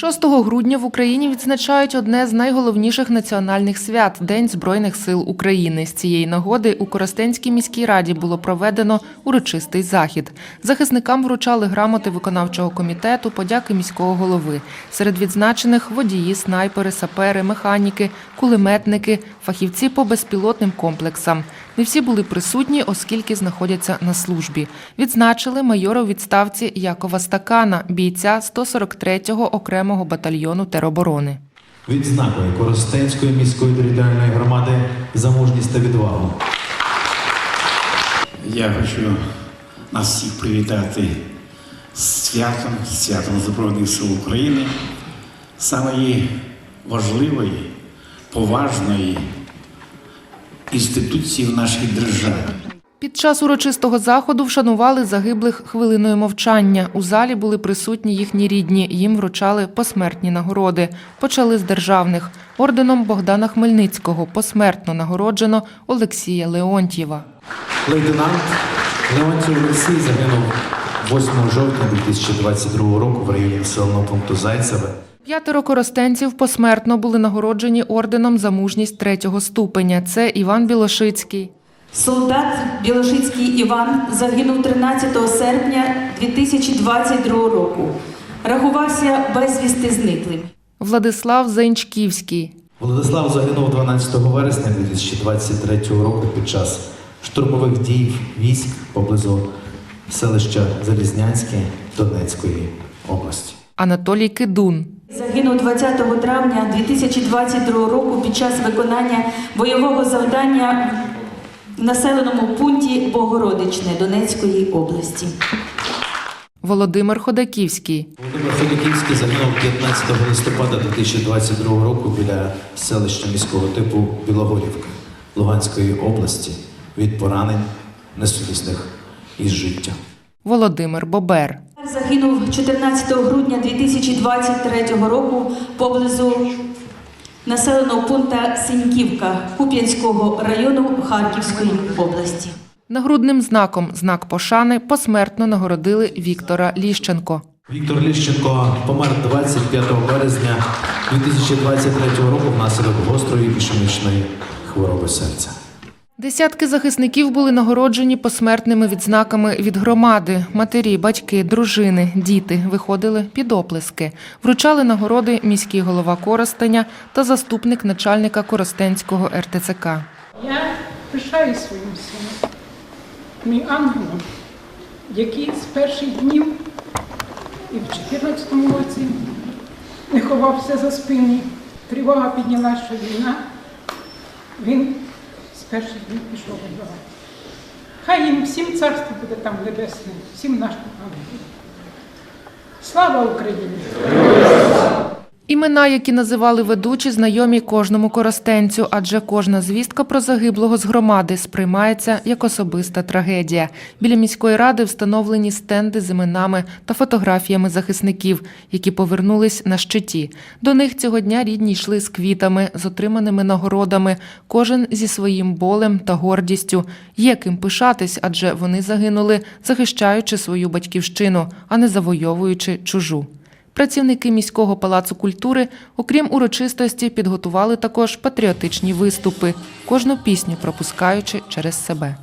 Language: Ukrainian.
6 грудня в Україні відзначають одне з найголовніших національних свят День Збройних сил України. З цієї нагоди у Коростенській міській раді було проведено урочистий захід. Захисникам вручали грамоти виконавчого комітету, подяки міського голови. Серед відзначених водії, снайпери, сапери, механіки, кулеметники, фахівці по безпілотним комплексам. Не всі були присутні, оскільки знаходяться на службі. Відзначили майора у відставці Якова Стакана, бійця 143-го окремого батальйону тероборони. Відзнакою Коростенської міської територіальної громади за мужність та відвагу. Я хочу нас всіх привітати з святом, з святом Збройних сил України, самої важливої, поважної інституції в нашій державі. Під час урочистого заходу вшанували загиблих хвилиною мовчання. У залі були присутні їхні рідні. Їм вручали посмертні нагороди. Почали з державних. Орденом Богдана Хмельницького посмертно нагороджено Олексія Леонтьєва. Лейтенант Леонтій Олексій загинув 8 жовтня 2022 року в районі населеного пункту Зайцеве. П'ятеро коростенців посмертно були нагороджені орденом за мужність третього ступеня. Це Іван Білошицький, Солдат Білошицький Іван загинув 13 серпня 2022 року. Рахувався безвісти зниклим. Владислав Зенчківський, Владислав загинув 12 вересня 2023 року під час штурмових дій військ поблизу селища Залізнянське Донецької області. Анатолій Кидун, Загинув 20 травня 2022 року під час виконання бойового завдання в населеному пункті Богородичне Донецької області. Володимир Ходаківський, Володимир Ходяківський загинув 15 листопада 2022 року біля селища міського типу Білогорівка Луганської області від поранень несумісних із життя. Володимир Бобер, Загинув 14 грудня 2023 року поблизу населеного пункту Сіньківка Куп'янського району Харківської області. Нагрудним знаком знак пошани посмертно нагородили Віктора Ліщенко. Віктор Ліщенко помер 25 березня 2023 року внаслідок гострої ішемічної хвороби серця. Десятки захисників були нагороджені посмертними відзнаками від громади. Матері, батьки, дружини, діти виходили під оплески. Вручали нагороди міський голова Коростеня та заступник начальника Коростенського РТЦК. Я пишаю своїм сином, мій ангелом, який з перших днів і в 2014 році не ховався за спині. Тривога підняла, що війна. Він з перших днів пішов воювати. Хай їм всім царство буде там небесне, всім нашим. Слава Україні! Імена, які називали ведучі, знайомі кожному коростенцю, адже кожна звістка про загиблого з громади сприймається як особиста трагедія. Біля міської ради встановлені стенди з іменами та фотографіями захисників, які повернулись на щиті. До них цього дня рідні йшли з квітами, з отриманими нагородами, кожен зі своїм болем та гордістю. Є ким пишатись, адже вони загинули, захищаючи свою батьківщину, а не завойовуючи чужу. Працівники міського палацу культури, окрім урочистості, підготували також патріотичні виступи, кожну пісню пропускаючи через себе.